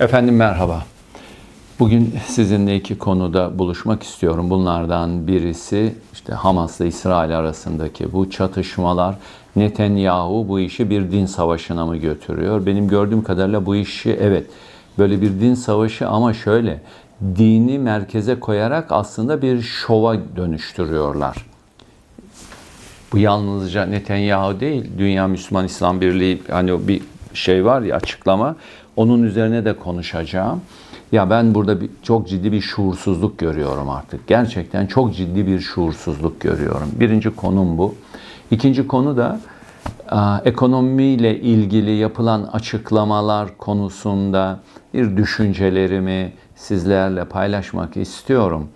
Efendim merhaba. Bugün sizinle iki konuda buluşmak istiyorum. Bunlardan birisi işte Hamas'la İsrail arasındaki bu çatışmalar. Netanyahu bu işi bir din savaşına mı götürüyor? Benim gördüğüm kadarıyla bu işi evet böyle bir din savaşı ama şöyle dini merkeze koyarak aslında bir şova dönüştürüyorlar. Bu yalnızca Netanyahu değil, Dünya Müslüman İslam Birliği hani bir şey var ya açıklama. Onun üzerine de konuşacağım. Ya ben burada bir, çok ciddi bir şuursuzluk görüyorum artık. Gerçekten çok ciddi bir şuursuzluk görüyorum. Birinci konum bu. İkinci konu da a, ekonomiyle ilgili yapılan açıklamalar konusunda bir düşüncelerimi sizlerle paylaşmak istiyorum.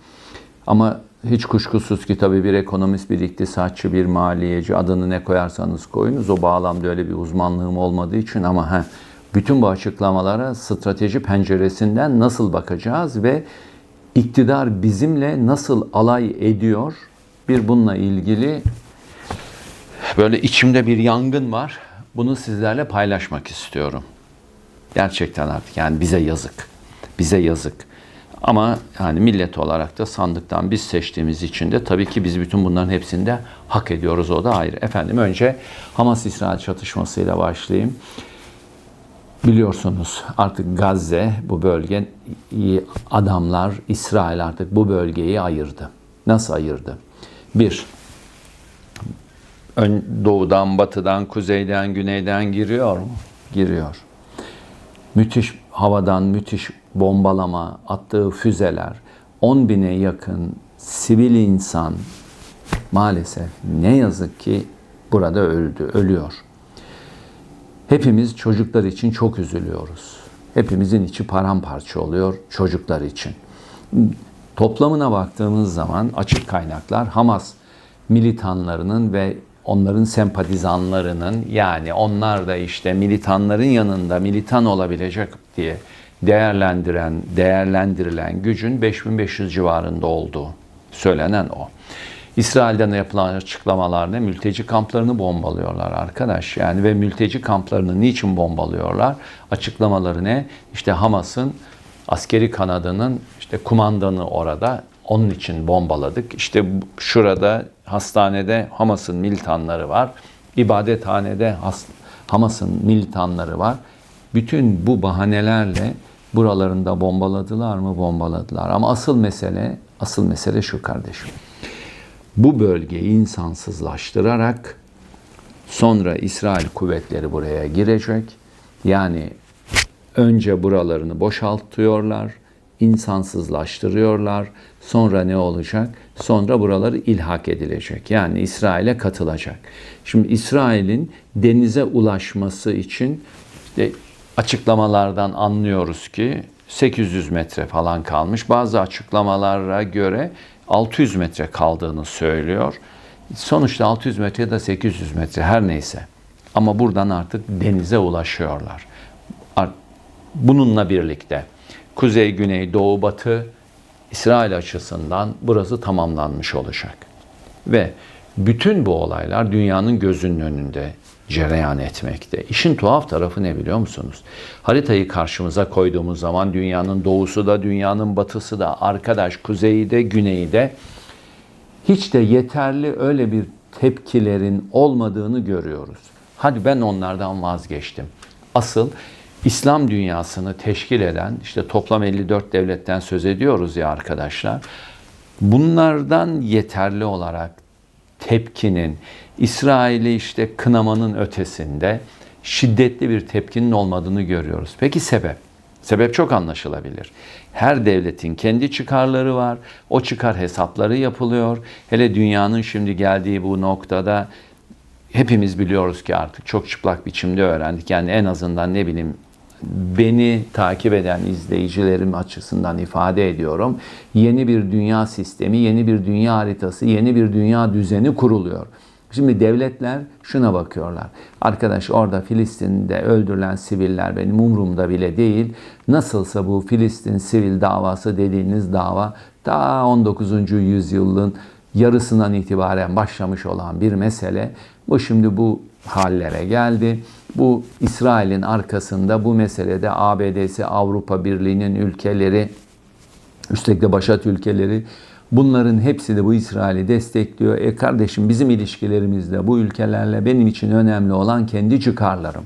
Ama hiç kuşkusuz ki tabii bir ekonomist, bir iktisatçı, bir maliyeci adını ne koyarsanız koyunuz. O bağlamda öyle bir uzmanlığım olmadığı için ama he, bütün bu açıklamalara strateji penceresinden nasıl bakacağız ve iktidar bizimle nasıl alay ediyor? Bir bununla ilgili böyle içimde bir yangın var. Bunu sizlerle paylaşmak istiyorum. Gerçekten artık yani bize yazık. Bize yazık. Ama yani millet olarak da sandıktan biz seçtiğimiz için de tabii ki biz bütün bunların hepsini de hak ediyoruz o da ayrı. Efendim önce Hamas-İsrail çatışmasıyla başlayayım. Biliyorsunuz artık Gazze bu bölge adamlar İsrail artık bu bölgeyi ayırdı. Nasıl ayırdı? Bir, ön, doğudan, batıdan, kuzeyden, güneyden giriyor mu? Giriyor. Müthiş havadan müthiş bombalama, attığı füzeler, 10 bine yakın sivil insan maalesef ne yazık ki burada öldü, ölüyor. Hepimiz çocuklar için çok üzülüyoruz. Hepimizin içi paramparça oluyor çocuklar için. Toplamına baktığımız zaman açık kaynaklar Hamas militanlarının ve onların sempatizanlarının yani onlar da işte militanların yanında militan olabilecek diye değerlendiren, değerlendirilen gücün 5500 civarında olduğu söylenen o. İsrail'den yapılan açıklamalar ne? Mülteci kamplarını bombalıyorlar arkadaş. Yani ve mülteci kamplarını niçin bombalıyorlar? Açıklamaları ne? İşte Hamas'ın askeri kanadının işte kumandanı orada. Onun için bombaladık. İşte şurada hastanede Hamas'ın militanları var. İbadethanede Hamas'ın militanları var. Bütün bu bahanelerle buralarında bombaladılar mı? Bombaladılar. Ama asıl mesele, asıl mesele şu kardeşim. Bu bölgeyi insansızlaştırarak sonra İsrail kuvvetleri buraya girecek. Yani önce buralarını boşaltıyorlar, insansızlaştırıyorlar. Sonra ne olacak? Sonra buraları ilhak edilecek. Yani İsrail'e katılacak. Şimdi İsrail'in denize ulaşması için işte açıklamalardan anlıyoruz ki 800 metre falan kalmış. Bazı açıklamalara göre 600 metre kaldığını söylüyor. Sonuçta 600 metre ya da 800 metre her neyse. Ama buradan artık denize ulaşıyorlar. Bununla birlikte kuzey, güney, doğu, batı İsrail açısından burası tamamlanmış olacak. Ve bütün bu olaylar dünyanın gözünün önünde cereyan etmekte. İşin tuhaf tarafı ne biliyor musunuz? Haritayı karşımıza koyduğumuz zaman dünyanın doğusu da dünyanın batısı da arkadaş kuzeyi de güneyi de hiç de yeterli öyle bir tepkilerin olmadığını görüyoruz. Hadi ben onlardan vazgeçtim. Asıl İslam dünyasını teşkil eden işte toplam 54 devletten söz ediyoruz ya arkadaşlar. Bunlardan yeterli olarak tepkinin İsrail'i işte kınamanın ötesinde şiddetli bir tepkinin olmadığını görüyoruz. Peki sebep? Sebep çok anlaşılabilir. Her devletin kendi çıkarları var. O çıkar hesapları yapılıyor. Hele dünyanın şimdi geldiği bu noktada hepimiz biliyoruz ki artık çok çıplak biçimde öğrendik. Yani en azından ne bileyim beni takip eden izleyicilerim açısından ifade ediyorum. Yeni bir dünya sistemi, yeni bir dünya haritası, yeni bir dünya düzeni kuruluyor. Şimdi devletler şuna bakıyorlar. Arkadaş orada Filistin'de öldürülen siviller benim umurumda bile değil. Nasılsa bu Filistin sivil davası dediğiniz dava ta 19. yüzyılın yarısından itibaren başlamış olan bir mesele. Bu şimdi bu hallere geldi. Bu İsrail'in arkasında bu meselede ABD'si, Avrupa Birliği'nin ülkeleri, üstelik de başat ülkeleri bunların hepsi de bu İsrail'i destekliyor. E kardeşim bizim ilişkilerimizde bu ülkelerle benim için önemli olan kendi çıkarlarım.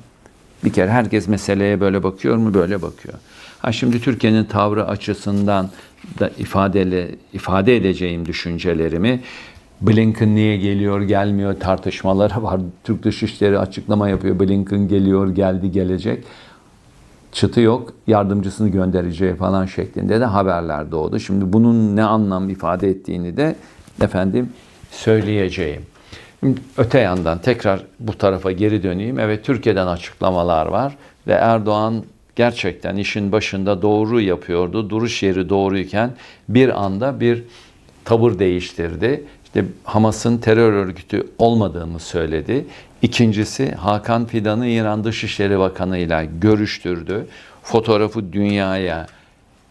Bir kere herkes meseleye böyle bakıyor mu? Böyle bakıyor. Ha şimdi Türkiye'nin tavrı açısından da ifadeli, ifade edeceğim düşüncelerimi Blinken niye geliyor, gelmiyor tartışmaları var. Türk Dışişleri açıklama yapıyor. Blinken geliyor, geldi, gelecek. Çıtı yok, yardımcısını göndereceği falan şeklinde de haberler doğdu. Şimdi bunun ne anlam ifade ettiğini de efendim söyleyeceğim. Şimdi öte yandan tekrar bu tarafa geri döneyim. Evet Türkiye'den açıklamalar var ve Erdoğan gerçekten işin başında doğru yapıyordu. Duruş yeri doğruyken bir anda bir tavır değiştirdi. İşte Hamas'ın terör örgütü olmadığını söyledi. İkincisi Hakan Fidan'ı İran Dışişleri Bakanı ile görüştürdü. Fotoğrafı dünyaya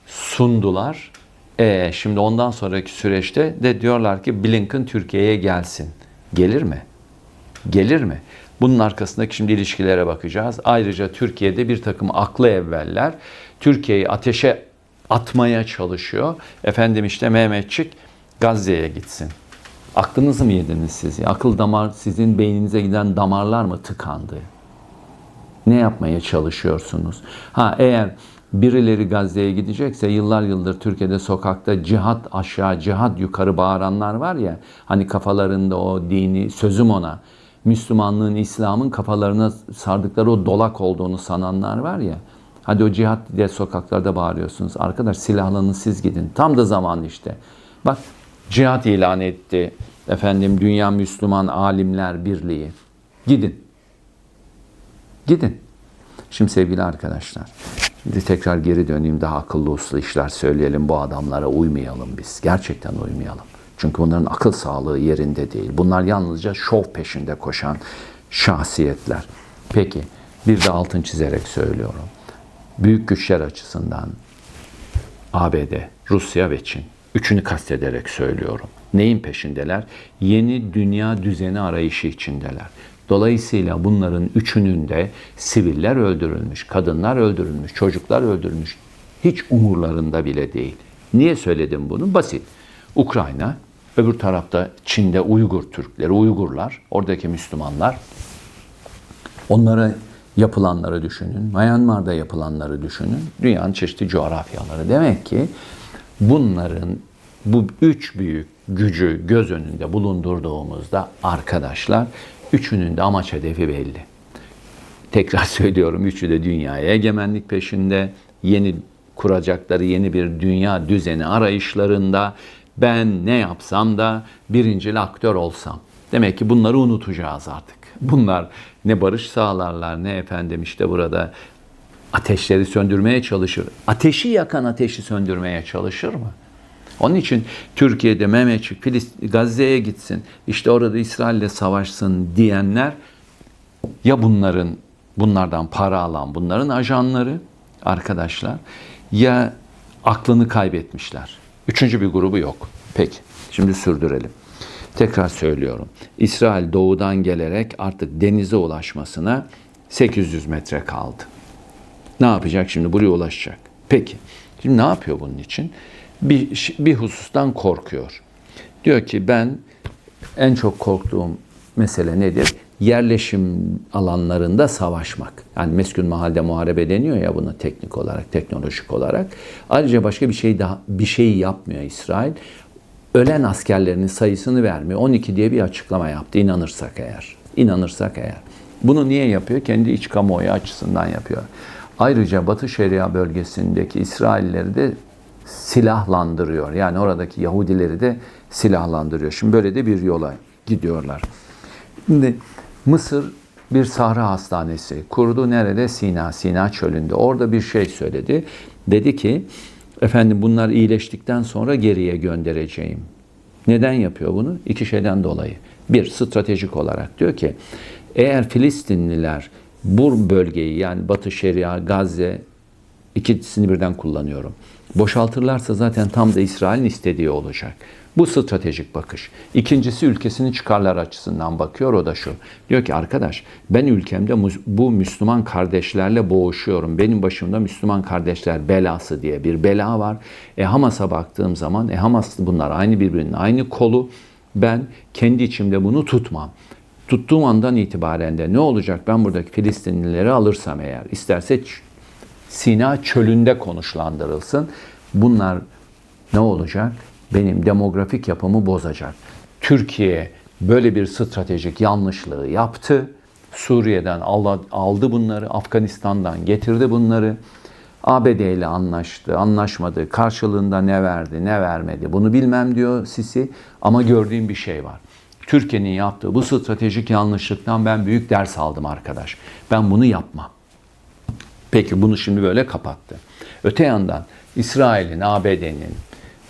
sundular. E şimdi ondan sonraki süreçte de diyorlar ki Blinken Türkiye'ye gelsin. Gelir mi? Gelir mi? Bunun arkasındaki şimdi ilişkilere bakacağız. Ayrıca Türkiye'de bir takım aklı evveller Türkiye'yi ateşe atmaya çalışıyor. Efendim işte Mehmetçik Gazze'ye gitsin. Aklınızı mı yediniz siz? Akıl damar sizin beyninize giden damarlar mı tıkandı? Ne yapmaya çalışıyorsunuz? Ha eğer birileri Gazze'ye gidecekse yıllar yıldır Türkiye'de sokakta cihat aşağı cihat yukarı bağıranlar var ya hani kafalarında o dini sözüm ona Müslümanlığın İslam'ın kafalarına sardıkları o dolak olduğunu sananlar var ya hadi o cihat diye sokaklarda bağırıyorsunuz arkadaş silahlanın siz gidin tam da zaman işte bak cihat ilan etti efendim Dünya Müslüman Alimler Birliği gidin gidin şimdi sevgili arkadaşlar Şimdi tekrar geri döneyim daha akıllı uslu işler söyleyelim. Bu adamlara uymayalım biz. Gerçekten uymayalım. Çünkü bunların akıl sağlığı yerinde değil. Bunlar yalnızca şov peşinde koşan şahsiyetler. Peki bir de altın çizerek söylüyorum. Büyük güçler açısından ABD, Rusya ve Çin. Üçünü kastederek söylüyorum. Neyin peşindeler? Yeni dünya düzeni arayışı içindeler. Dolayısıyla bunların üçünün de siviller öldürülmüş, kadınlar öldürülmüş, çocuklar öldürülmüş. Hiç umurlarında bile değil. Niye söyledim bunu? Basit. Ukrayna, öbür tarafta Çin'de Uygur Türkleri, Uygurlar, oradaki Müslümanlar. Onlara yapılanları düşünün, Myanmar'da yapılanları düşünün, dünyanın çeşitli coğrafyaları. Demek ki bunların bu üç büyük gücü göz önünde bulundurduğumuzda arkadaşlar Üçünün de amaç hedefi belli. Tekrar söylüyorum üçü de dünyaya egemenlik peşinde. Yeni kuracakları yeni bir dünya düzeni arayışlarında ben ne yapsam da birincil aktör olsam. Demek ki bunları unutacağız artık. Bunlar ne barış sağlarlar ne efendim işte burada ateşleri söndürmeye çalışır. Ateşi yakan ateşi söndürmeye çalışır mı? Onun için Türkiye'de Filistin, Gazze'ye gitsin, işte orada İsrail'le savaşsın diyenler ya bunların bunlardan para alan bunların ajanları arkadaşlar ya aklını kaybetmişler. Üçüncü bir grubu yok. Peki şimdi sürdürelim. Tekrar söylüyorum. İsrail doğudan gelerek artık denize ulaşmasına 800 metre kaldı. Ne yapacak şimdi? Buraya ulaşacak. Peki. Şimdi ne yapıyor bunun için? Bir, bir husustan korkuyor. Diyor ki ben en çok korktuğum mesele nedir? Yerleşim alanlarında savaşmak. Yani meskun mahalde muharebe deniyor ya buna teknik olarak, teknolojik olarak. Ayrıca başka bir şey daha bir şey yapmıyor İsrail. Ölen askerlerinin sayısını vermiyor. 12 diye bir açıklama yaptı inanırsak eğer. İnanırsak eğer. Bunu niye yapıyor? Kendi iç kamuoyu açısından yapıyor. Ayrıca Batı Şeria bölgesindeki İsrailleri de silahlandırıyor. Yani oradaki Yahudileri de silahlandırıyor. Şimdi böyle de bir yola gidiyorlar. Şimdi Mısır bir sahra hastanesi kurdu. Nerede? Sina, Sina çölünde. Orada bir şey söyledi. Dedi ki, efendim bunlar iyileştikten sonra geriye göndereceğim. Neden yapıyor bunu? İki şeyden dolayı. Bir, stratejik olarak diyor ki, eğer Filistinliler bu bölgeyi yani Batı Şeria, Gazze, İkisini birden kullanıyorum. Boşaltırlarsa zaten tam da İsrail'in istediği olacak. Bu stratejik bakış. İkincisi ülkesinin çıkarlar açısından bakıyor. O da şu. Diyor ki arkadaş ben ülkemde bu Müslüman kardeşlerle boğuşuyorum. Benim başımda Müslüman kardeşler belası diye bir bela var. E Hamas'a baktığım zaman e Hamas bunlar aynı birbirinin aynı kolu. Ben kendi içimde bunu tutmam. Tuttuğum andan itibaren de ne olacak ben buradaki Filistinlileri alırsam eğer isterse Sina çölünde konuşlandırılsın. Bunlar ne olacak? Benim demografik yapımı bozacak. Türkiye böyle bir stratejik yanlışlığı yaptı. Suriye'den aldı bunları, Afganistan'dan getirdi bunları. ABD ile anlaştı, anlaşmadı. Karşılığında ne verdi, ne vermedi bunu bilmem diyor Sisi. Ama gördüğüm bir şey var. Türkiye'nin yaptığı bu stratejik yanlışlıktan ben büyük ders aldım arkadaş. Ben bunu yapmam. Peki bunu şimdi böyle kapattı. Öte yandan İsrail'in, ABD'nin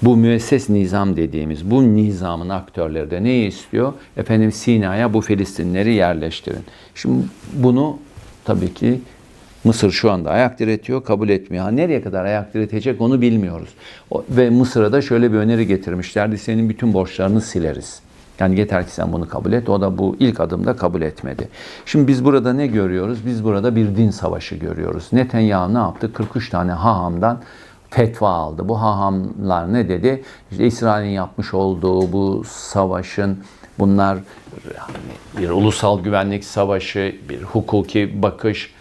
bu müesses nizam dediğimiz bu nizamın aktörleri de neyi istiyor? Efendim Sina'ya bu Filistinleri yerleştirin. Şimdi bunu tabii ki Mısır şu anda ayak diretiyor, kabul etmiyor. Ha, nereye kadar ayak diretecek onu bilmiyoruz. Ve Mısır'a da şöyle bir öneri getirmişlerdi. Senin bütün borçlarını sileriz. Yani yeter ki sen bunu kabul et. O da bu ilk adımda kabul etmedi. Şimdi biz burada ne görüyoruz? Biz burada bir din savaşı görüyoruz. Netanyahu ne yaptı? 43 tane hahamdan fetva aldı. Bu hahamlar ne dedi? İşte İsrail'in yapmış olduğu bu savaşın bunlar bir ulusal güvenlik savaşı, bir hukuki bakış,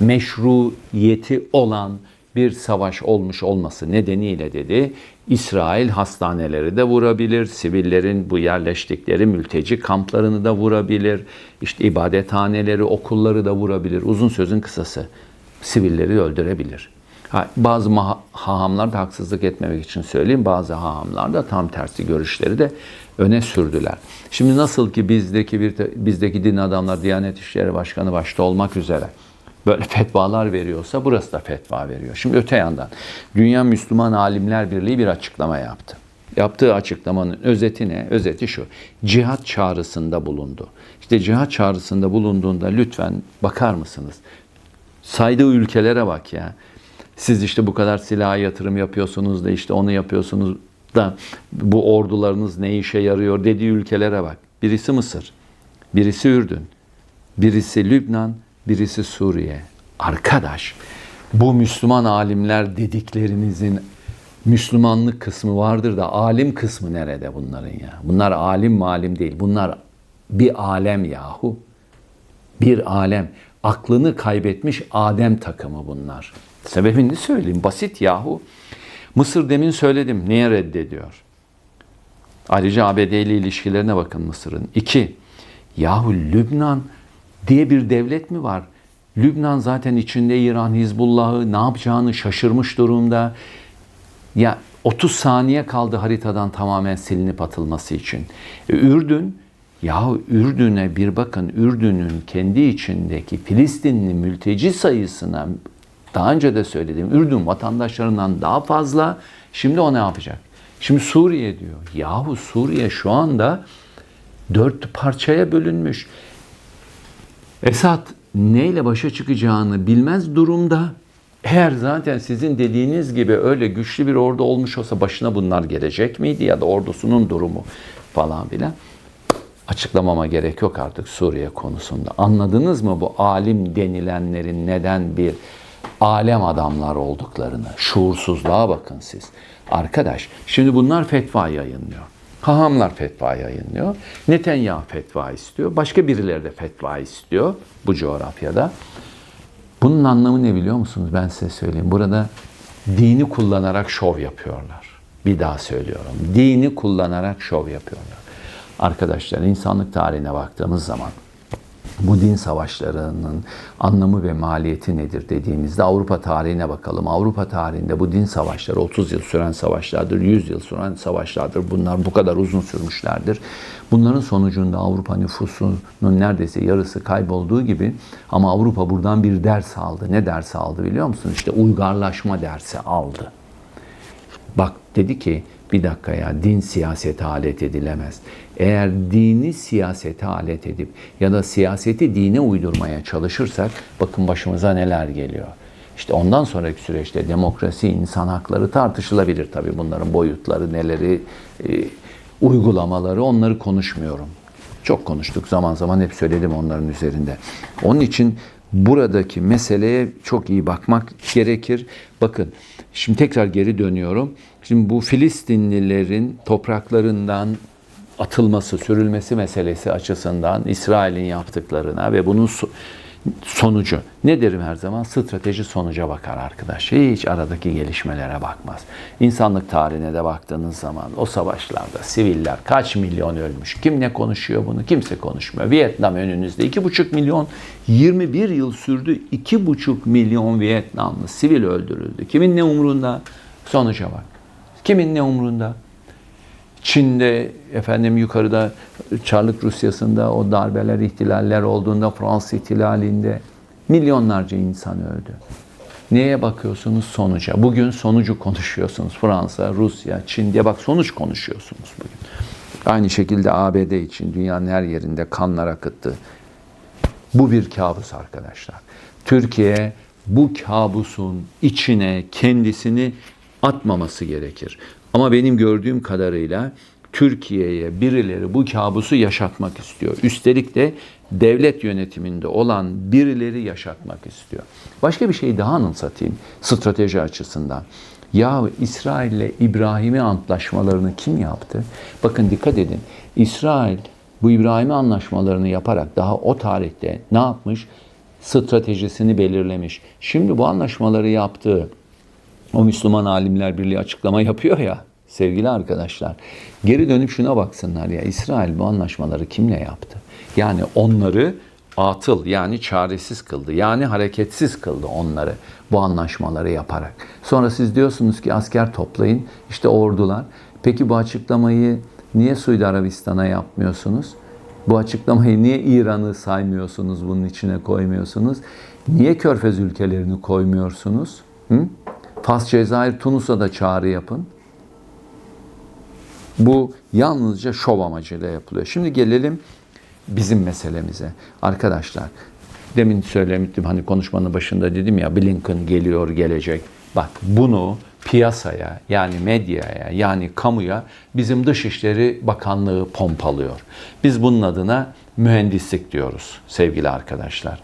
meşruiyeti olan bir savaş olmuş olması nedeniyle dedi İsrail hastaneleri de vurabilir, sivillerin bu yerleştikleri mülteci kamplarını da vurabilir, işte ibadethaneleri, okulları da vurabilir. Uzun sözün kısası sivilleri öldürebilir. bazı hahamlar da haksızlık etmemek için söyleyeyim, bazı hahamlar da tam tersi görüşleri de öne sürdüler. Şimdi nasıl ki bizdeki bir bizdeki din adamlar Diyanet İşleri Başkanı başta olmak üzere böyle fetvalar veriyorsa burası da fetva veriyor. Şimdi öte yandan Dünya Müslüman Alimler Birliği bir açıklama yaptı. Yaptığı açıklamanın özeti ne? Özeti şu. Cihat çağrısında bulundu. İşte cihat çağrısında bulunduğunda lütfen bakar mısınız? Saydığı ülkelere bak ya. Siz işte bu kadar silah yatırım yapıyorsunuz da işte onu yapıyorsunuz da bu ordularınız ne işe yarıyor dediği ülkelere bak. Birisi Mısır, birisi Ürdün, birisi Lübnan, birisi Suriye. Arkadaş, bu Müslüman alimler dediklerinizin Müslümanlık kısmı vardır da alim kısmı nerede bunların ya? Bunlar alim malim değil. Bunlar bir alem yahu. Bir alem. Aklını kaybetmiş Adem takımı bunlar. Sebebini söyleyeyim. Basit yahu. Mısır demin söyledim. Niye reddediyor? Ayrıca ABD ile ilişkilerine bakın Mısır'ın. İki, yahu Lübnan diye bir devlet mi var? Lübnan zaten içinde İran, Hizbullah'ı ne yapacağını şaşırmış durumda. Ya 30 saniye kaldı haritadan tamamen silinip atılması için. E, Ürdün, ya Ürdün'e bir bakın Ürdün'ün kendi içindeki Filistinli mülteci sayısına daha önce de söyledim Ürdün vatandaşlarından daha fazla. Şimdi o ne yapacak? Şimdi Suriye diyor. Yahu Suriye şu anda dört parçaya bölünmüş. Esad neyle başa çıkacağını bilmez durumda. Eğer zaten sizin dediğiniz gibi öyle güçlü bir ordu olmuş olsa başına bunlar gelecek miydi ya da ordusunun durumu falan filan açıklamama gerek yok artık Suriye konusunda. Anladınız mı bu alim denilenlerin neden bir alem adamlar olduklarını? Şuursuzluğa bakın siz. Arkadaş şimdi bunlar fetva yayınlıyor. Hahamlar fetva yayınlıyor. Netanyahu fetva istiyor. Başka birileri de fetva istiyor bu coğrafyada. Bunun anlamı ne biliyor musunuz? Ben size söyleyeyim. Burada dini kullanarak şov yapıyorlar. Bir daha söylüyorum. Dini kullanarak şov yapıyorlar. Arkadaşlar insanlık tarihine baktığımız zaman bu din savaşlarının anlamı ve maliyeti nedir dediğimizde Avrupa tarihine bakalım. Avrupa tarihinde bu din savaşları 30 yıl süren savaşlardır, 100 yıl süren savaşlardır. Bunlar bu kadar uzun sürmüşlerdir. Bunların sonucunda Avrupa nüfusunun neredeyse yarısı kaybolduğu gibi ama Avrupa buradan bir ders aldı. Ne ders aldı biliyor musun? İşte uygarlaşma dersi aldı. Bak dedi ki bir dakika ya din siyasete alet edilemez. Eğer dini siyasete alet edip ya da siyaseti dine uydurmaya çalışırsak bakın başımıza neler geliyor. İşte ondan sonraki süreçte demokrasi, insan hakları tartışılabilir tabii bunların boyutları, neleri, e, uygulamaları onları konuşmuyorum. Çok konuştuk zaman zaman hep söyledim onların üzerinde. Onun için buradaki meseleye çok iyi bakmak gerekir. Bakın şimdi tekrar geri dönüyorum. Şimdi bu Filistinlilerin topraklarından atılması, sürülmesi meselesi açısından İsrail'in yaptıklarına ve bunun sonucu ne derim her zaman? Strateji sonuca bakar arkadaş. Hiç aradaki gelişmelere bakmaz. İnsanlık tarihine de baktığınız zaman o savaşlarda siviller kaç milyon ölmüş? Kim ne konuşuyor bunu? Kimse konuşmuyor. Vietnam önünüzde 2,5 milyon 21 yıl sürdü. 2,5 milyon Vietnamlı sivil öldürüldü. Kimin ne umurunda? Sonuca bak. Kimin ne umurunda? Çin'de efendim yukarıda Çarlık Rusyası'nda o darbeler, ihtilaller olduğunda Fransız ihtilalinde milyonlarca insan öldü. Neye bakıyorsunuz? Sonuca. Bugün sonucu konuşuyorsunuz. Fransa, Rusya, Çin diye bak sonuç konuşuyorsunuz bugün. Aynı şekilde ABD için dünyanın her yerinde kanlar akıttı. Bu bir kabus arkadaşlar. Türkiye bu kabusun içine kendisini atmaması gerekir. Ama benim gördüğüm kadarıyla Türkiye'ye birileri bu kabusu yaşatmak istiyor. Üstelik de devlet yönetiminde olan birileri yaşatmak istiyor. Başka bir şey daha anımsatayım strateji açısından. Ya İsrail ile İbrahim'i antlaşmalarını kim yaptı? Bakın dikkat edin. İsrail bu İbrahim'i anlaşmalarını yaparak daha o tarihte ne yapmış? Stratejisini belirlemiş. Şimdi bu anlaşmaları yaptığı o Müslüman Alimler Birliği açıklama yapıyor ya sevgili arkadaşlar. Geri dönüp şuna baksınlar ya İsrail bu anlaşmaları kimle yaptı? Yani onları atıl yani çaresiz kıldı. Yani hareketsiz kıldı onları bu anlaşmaları yaparak. Sonra siz diyorsunuz ki asker toplayın işte ordular. Peki bu açıklamayı niye Suudi Arabistan'a yapmıyorsunuz? Bu açıklamayı niye İran'ı saymıyorsunuz, bunun içine koymuyorsunuz? Niye Körfez ülkelerini koymuyorsunuz? Hı? Fas, Cezayir, Tunus'a da çağrı yapın. Bu yalnızca şov amacıyla yapılıyor. Şimdi gelelim bizim meselemize. Arkadaşlar demin söylemiştim hani konuşmanın başında dedim ya Blinken geliyor gelecek. Bak bunu piyasaya yani medyaya yani kamuya bizim Dışişleri Bakanlığı pompalıyor. Biz bunun adına mühendislik diyoruz sevgili arkadaşlar.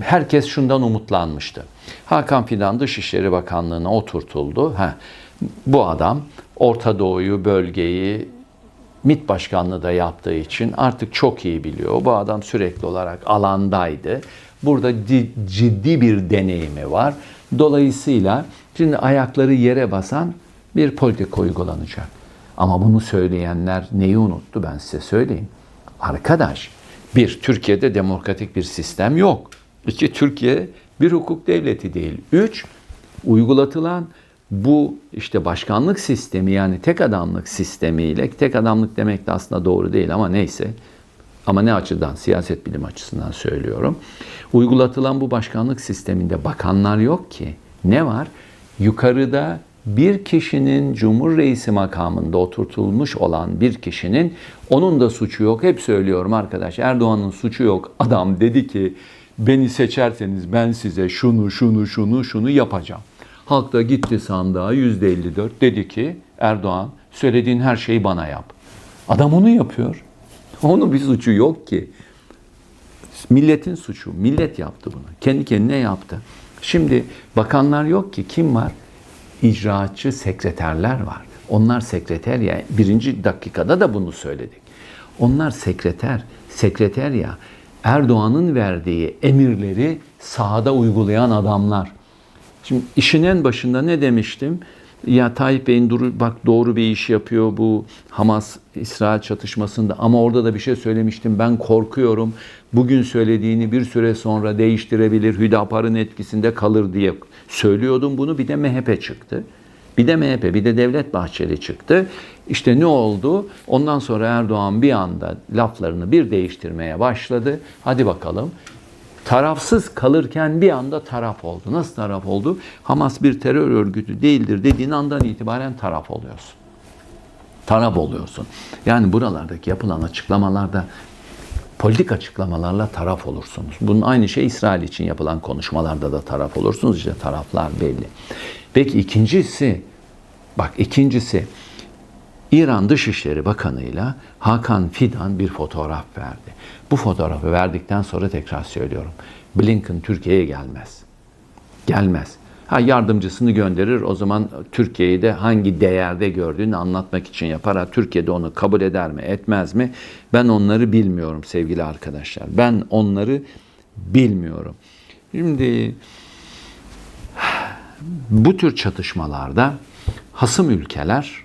Herkes şundan umutlanmıştı. Hakan Fidan Dışişleri Bakanlığı'na oturtuldu. Heh, bu adam Orta Doğu'yu, bölgeyi MİT Başkanlığı da yaptığı için artık çok iyi biliyor. Bu adam sürekli olarak alandaydı. Burada ciddi bir deneyimi var. Dolayısıyla şimdi ayakları yere basan bir politika uygulanacak. Ama bunu söyleyenler neyi unuttu ben size söyleyeyim. Arkadaş, bir, Türkiye'de demokratik bir sistem yok. İki, Türkiye bir hukuk devleti değil. Üç, uygulatılan bu işte başkanlık sistemi yani tek adamlık sistemiyle tek adamlık demek de aslında doğru değil ama neyse ama ne açıdan siyaset bilim açısından söylüyorum. Uygulatılan bu başkanlık sisteminde bakanlar yok ki. Ne var? Yukarıda bir kişinin cumhur reisi makamında oturtulmuş olan bir kişinin onun da suçu yok. Hep söylüyorum arkadaş Erdoğan'ın suçu yok. Adam dedi ki beni seçerseniz ben size şunu şunu şunu şunu yapacağım. Halk da gitti sandığa %54 dedi ki Erdoğan söylediğin her şeyi bana yap. Adam onu yapıyor. Onun bir suçu yok ki. Milletin suçu. Millet yaptı bunu. Kendi kendine yaptı. Şimdi bakanlar yok ki. Kim var? İcraatçı sekreterler var. Onlar sekreter ya. Birinci dakikada da bunu söyledik. Onlar sekreter. Sekreter ya. Erdoğan'ın verdiği emirleri sahada uygulayan adamlar. Şimdi işin en başında ne demiştim? Ya Tayyip Bey'in dur, bak doğru bir iş yapıyor bu Hamas-İsrail çatışmasında ama orada da bir şey söylemiştim. Ben korkuyorum. Bugün söylediğini bir süre sonra değiştirebilir, Hüdapar'ın etkisinde kalır diye söylüyordum bunu. Bir de MHP çıktı. Bir de MHP, bir de Devlet Bahçeli çıktı. İşte ne oldu? Ondan sonra Erdoğan bir anda laflarını bir değiştirmeye başladı. Hadi bakalım tarafsız kalırken bir anda taraf oldu. Nasıl taraf oldu? Hamas bir terör örgütü değildir dediğin andan itibaren taraf oluyorsun. Taraf oluyorsun. Yani buralardaki yapılan açıklamalarda politik açıklamalarla taraf olursunuz. Bunun aynı şey İsrail için yapılan konuşmalarda da taraf olursunuz. İşte taraflar belli. Peki ikincisi, bak ikincisi İran Dışişleri Bakanı'yla Hakan Fidan bir fotoğraf verdi. Bu fotoğrafı verdikten sonra tekrar söylüyorum. Blinken Türkiye'ye gelmez. Gelmez. Ha yardımcısını gönderir. O zaman Türkiye'yi de hangi değerde gördüğünü anlatmak için yapar. Ha, Türkiye'de onu kabul eder mi, etmez mi? Ben onları bilmiyorum sevgili arkadaşlar. Ben onları bilmiyorum. Şimdi bu tür çatışmalarda hasım ülkeler,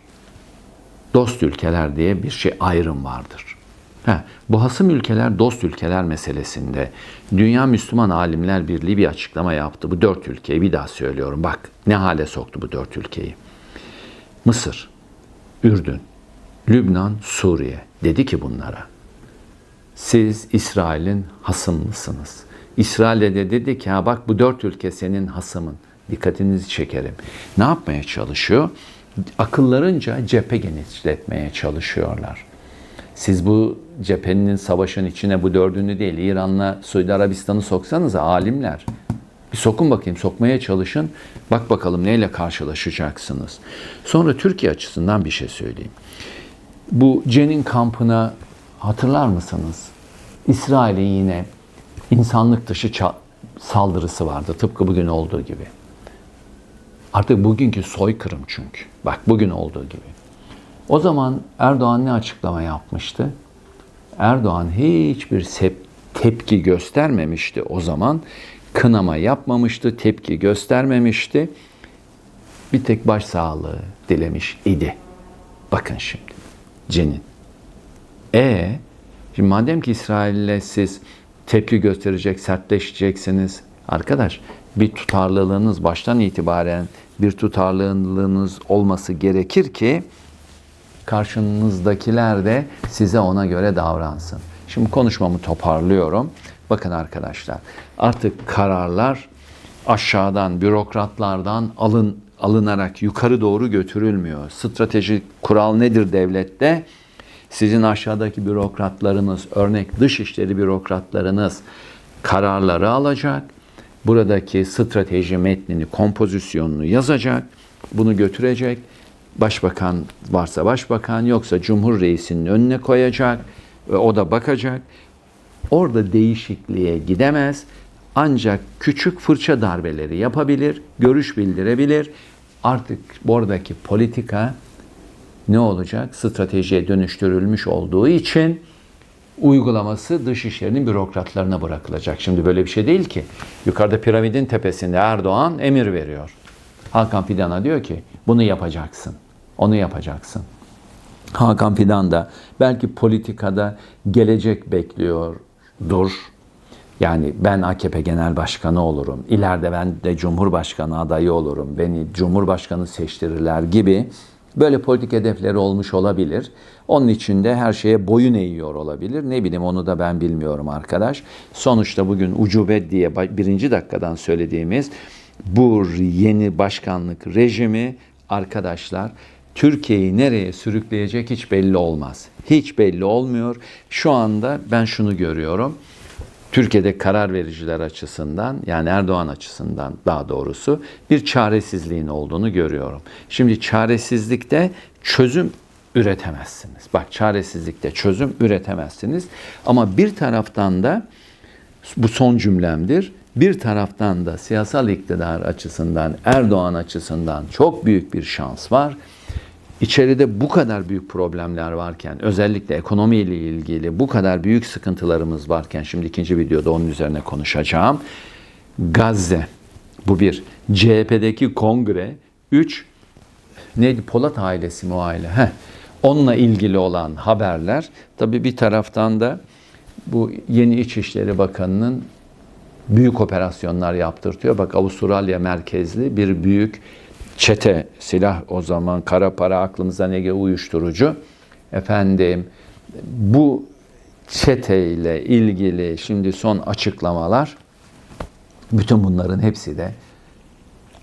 dost ülkeler diye bir şey ayrım vardır. Ha, bu hasım ülkeler, dost ülkeler meselesinde Dünya Müslüman Alimler Birliği bir açıklama yaptı. Bu dört ülkeyi bir daha söylüyorum. Bak ne hale soktu bu dört ülkeyi. Mısır, Ürdün, Lübnan, Suriye dedi ki bunlara. Siz İsrail'in hasımlısınız. İsrail'e de dedi ki ha bak bu dört ülke senin hasımın. Dikkatinizi çekerim. Ne yapmaya çalışıyor? Akıllarınca cephe genişletmeye çalışıyorlar. Siz bu cephenin savaşın içine bu dördünü değil İran'la Suudi Arabistan'ı soksanız alimler. Bir sokun bakayım, sokmaya çalışın. Bak bakalım neyle karşılaşacaksınız. Sonra Türkiye açısından bir şey söyleyeyim. Bu Cenin kampına hatırlar mısınız? İsrail'in yine insanlık dışı saldırısı vardı. Tıpkı bugün olduğu gibi. Artık bugünkü soykırım çünkü. Bak bugün olduğu gibi. O zaman Erdoğan ne açıklama yapmıştı? Erdoğan hiçbir tepki göstermemişti o zaman. Kınama yapmamıştı, tepki göstermemişti. Bir tek başsağlığı dilemiş idi. Bakın şimdi. Cenin. E şimdi madem ki İsrail'le siz tepki gösterecek, sertleşeceksiniz. Arkadaş bir tutarlılığınız baştan itibaren bir tutarlılığınız olması gerekir ki karşınızdakiler de size ona göre davransın. Şimdi konuşmamı toparlıyorum. Bakın arkadaşlar artık kararlar aşağıdan bürokratlardan alın alınarak yukarı doğru götürülmüyor. Stratejik kural nedir devlette? Sizin aşağıdaki bürokratlarınız, örnek dışişleri bürokratlarınız kararları alacak. Buradaki strateji metnini, kompozisyonunu yazacak. Bunu götürecek. Başbakan varsa başbakan yoksa Cumhur Reisi'nin önüne koyacak ve o da bakacak. Orada değişikliğe gidemez. Ancak küçük fırça darbeleri yapabilir, görüş bildirebilir. Artık buradaki politika ne olacak? Stratejiye dönüştürülmüş olduğu için uygulaması dışişlerinin bürokratlarına bırakılacak. Şimdi böyle bir şey değil ki. Yukarıda piramidin tepesinde Erdoğan emir veriyor. Hakan Fidan'a diyor ki bunu yapacaksın. Onu yapacaksın. Hakan Fidan da belki politikada gelecek bekliyordur. Yani ben AKP Genel Başkanı olurum. İleride ben de Cumhurbaşkanı adayı olurum. Beni Cumhurbaşkanı seçtirirler gibi böyle politik hedefleri olmuş olabilir. Onun için de her şeye boyun eğiyor olabilir. Ne bileyim onu da ben bilmiyorum arkadaş. Sonuçta bugün ucube diye birinci dakikadan söylediğimiz bu yeni başkanlık rejimi arkadaşlar Türkiye'yi nereye sürükleyecek hiç belli olmaz. Hiç belli olmuyor. Şu anda ben şunu görüyorum. Türkiye'de karar vericiler açısından yani Erdoğan açısından daha doğrusu bir çaresizliğin olduğunu görüyorum. Şimdi çaresizlikte çözüm üretemezsiniz. Bak çaresizlikte çözüm üretemezsiniz. Ama bir taraftan da bu son cümlemdir. Bir taraftan da siyasal iktidar açısından, Erdoğan açısından çok büyük bir şans var. İçeride bu kadar büyük problemler varken, özellikle ekonomiyle ilgili bu kadar büyük sıkıntılarımız varken, şimdi ikinci videoda onun üzerine konuşacağım. Gazze, bu bir. CHP'deki kongre, üç, neydi Polat ailesi mi o aile? Heh, onunla ilgili olan haberler. Tabii bir taraftan da bu yeni İçişleri Bakanı'nın büyük operasyonlar yaptırtıyor. Bak Avustralya merkezli bir büyük çete, silah o zaman kara para aklımıza ne geliyor uyuşturucu. Efendim bu çeteyle ilgili şimdi son açıklamalar bütün bunların hepsi de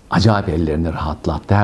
acayip ellerini rahatlattı.